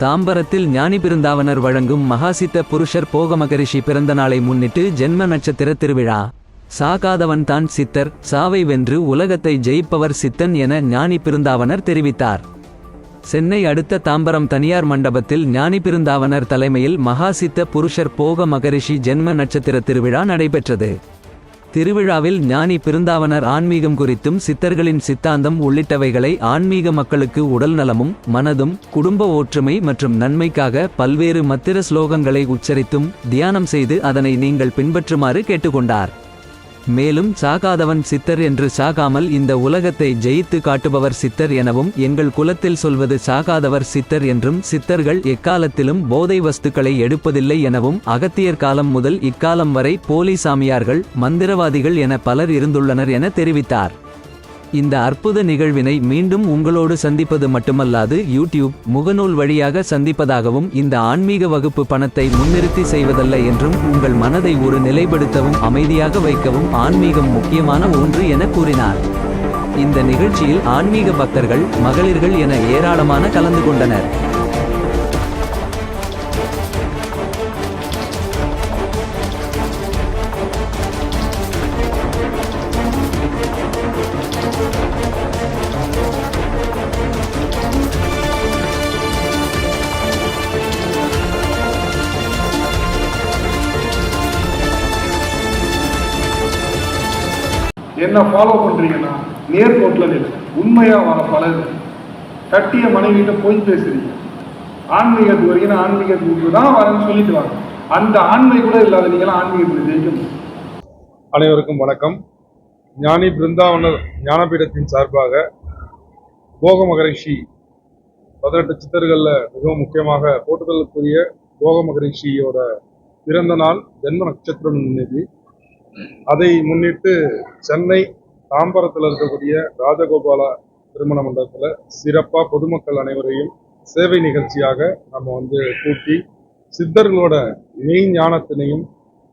தாம்பரத்தில் ஞானி பிருந்தாவனர் வழங்கும் மகாசித்த புருஷர் போகமகரிஷி பிறந்த நாளை முன்னிட்டு ஜென்ம நட்சத்திர திருவிழா. சாகாதவன் தான் சித்தர் சாவை வென்று உலகத்தை ஜெயிப்பவர் சித்தன் என ஞானி பிருந்தாவனர் தெரிவித்தார். சென்னை அடுத்த தாம்பரம் தனியார் மண்டபத்தில் ஞானி பிருந்தாவனர் தலைமையில் மகாசித்த புருஷர் போக மகரிஷி ஜென்ம நட்சத்திர திருவிழா நடைபெற்றது. திருவிழாவில் ஞானி பிருந்தாவனர் ஆன்மீகம் குறித்தும் சித்தர்களின் சித்தாந்தம் உள்ளிட்டவைகளை ஆன்மீக மக்களுக்கு உடல் நலமும் மனதும் குடும்ப ஒற்றுமை மற்றும் நன்மைக்காக பல்வேறு மத்திர ஸ்லோகங்களை உச்சரித்தும் தியானம் செய்து அதனை நீங்கள் பின்பற்றுமாறு கேட்டுக்கொண்டார். மேலும் சாகாதவன் சித்தர் என்று சாகாமல் இந்த உலகத்தை ஜெயித்து காட்டுபவர் சித்தர் எனவும் எங்கள் குலத்தில் சொல்வது சாகாதவர் சித்தர் என்றும் சித்தர்கள் எக்காலத்திலும் போதை வஸ்துக்களை எடுப்பதில்லை எனவும் அகத்தியர் காலம் முதல் இக்காலம் வரை போலி சாமியார்கள் மந்திரவாதிகள் என பலர் இருந்துள்ளனர் என தெரிவித்தார். இந்த அற்புத நிகழ்வினை மீண்டும் உங்களோடு சந்திப்பது மட்டுமல்லாது யூடியூப் முகநூல் வழியாக சந்திப்பதாகவும் இந்த ஆன்மீக வகுப்பு பணத்தை முன்னிறுத்தி செய்வதல்ல என்றும் உங்கள் மனதை ஒரு நிலைப்படுத்தவும் அமைதியாக வைக்கவும் ஆன்மீகம் முக்கியமான ஒன்று என கூறினார். இந்த நிகழ்ச்சியில் ஆன்மீக பக்தர்கள் மகளிர்கள் என ஏராளமான கலந்து கொண்டனர். என்ன ஃபாலோ பண்ணுறீங்கன்னா நேர்கோட்டில் நில் உண்மையாக வர பழகு. கட்டிய மனைவிகிட்ட போய் பேசுறீங்க. ஆன்மீகத்துக்கு வரீங்கன்னா ஆன்மீகத்துக்கு தான் வரேன்னு சொல்லிட்டு வாங்க. அந்த ஆண்மை கூட இல்லாத நீங்களாம் ஆன்மீகத்தில் ஜெயிக்க அனைவருக்கும் வணக்கம். ஞானி பிருந்தாவனர் ஞானபீடத்தின் சார்பாக போக மகரிஷி பதினெட்டு சித்தர்களில் மிகவும் முக்கியமாக போட்டுதலுக்குரிய போக மகரிஷியோட பிறந்த நாள் ஜென்ம நட்சத்திரம் நினைவு அதை முன்னிட்டு சென்னை தாம்பரத்தில் இருக்கக்கூடிய ராஜகோபால திருமண மண்டபத்தில் சிறப்பாக பொதுமக்கள் அனைவரையும் சேவை நிகழ்ச்சியாக நம்ம வந்து கூட்டி சித்தர்களோட மெய் ஞானத்தினையும்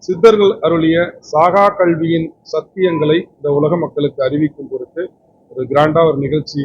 சித்தர்கள் அருளிய சாகா கல்வியின் சத்தியங்களை இந்த உலக மக்களுக்கு அறிவிக்கும் பொருட்டு ஒரு கிராண்டா ஒரு நிகழ்ச்சி